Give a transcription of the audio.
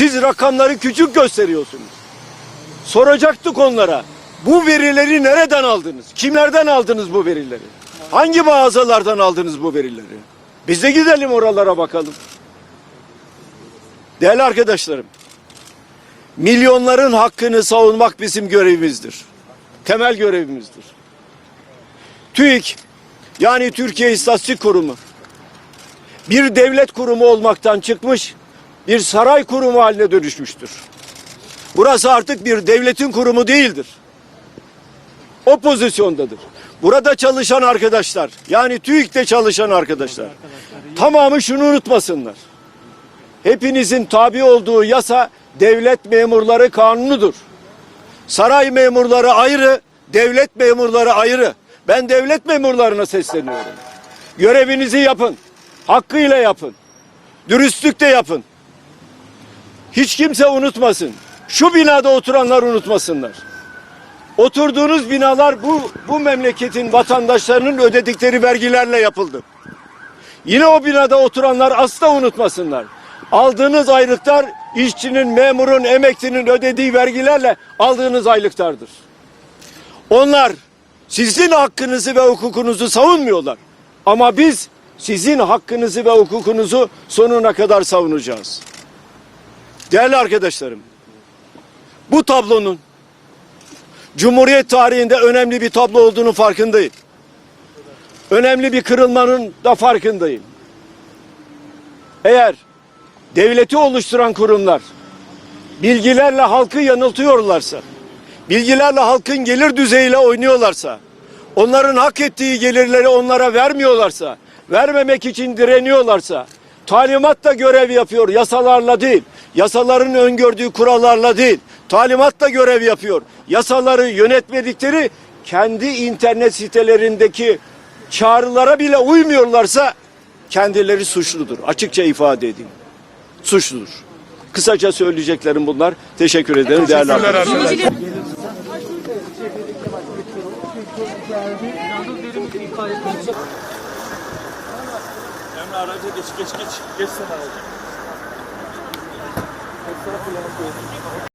Siz rakamları küçük gösteriyorsunuz. Soracaktık onlara. Bu verileri nereden aldınız? Kimlerden aldınız bu verileri? Hangi mağazalardan aldınız bu verileri? Biz de gidelim oralara bakalım. Değerli arkadaşlarım, milyonların hakkını savunmak bizim görevimizdir. Temel görevimizdir. TÜİK yani Türkiye İstatistik Kurumu bir devlet kurumu olmaktan çıkmış bir saray kurumu haline dönüşmüştür. Burası artık bir devletin kurumu değildir. O pozisyondadır. Burada çalışan arkadaşlar yani TÜİK'te çalışan arkadaşlar tamamı şunu unutmasınlar. Hepinizin tabi olduğu yasa devlet memurları kanunudur. Saray memurları ayrı, devlet memurları ayrı. Ben devlet memurlarına sesleniyorum. Görevinizi yapın. Hakkıyla yapın. Dürüstlükle yapın. Hiç kimse unutmasın. Şu binada oturanlar unutmasınlar. Oturduğunuz binalar bu bu memleketin vatandaşlarının ödedikleri vergilerle yapıldı. Yine o binada oturanlar asla unutmasınlar. Aldığınız aylıklar işçinin, memurun, emeklinin ödediği vergilerle aldığınız aylıklardır. Onlar sizin hakkınızı ve hukukunuzu savunmuyorlar. Ama biz sizin hakkınızı ve hukukunuzu sonuna kadar savunacağız. Değerli arkadaşlarım, bu tablonun Cumhuriyet tarihinde önemli bir tablo olduğunu farkındayım. Önemli bir kırılmanın da farkındayım. Eğer devleti oluşturan kurumlar bilgilerle halkı yanıltıyorlarsa, bilgilerle halkın gelir düzeyiyle oynuyorlarsa, onların hak ettiği gelirleri onlara vermiyorlarsa, vermemek için direniyorlarsa, talimatla görev yapıyor, yasalarla değil, yasaların öngördüğü kurallarla değil, talimatla görev yapıyor. Yasaları yönetmedikleri kendi internet sitelerindeki çağrılara bile uymuyorlarsa kendileri suçludur. Açıkça ifade edeyim. Suçludur. Kısaca söyleyeceklerim bunlar. Teşekkür ederim değerli arkadaşlar. Emre araca geç geç geç. Geç sen araca.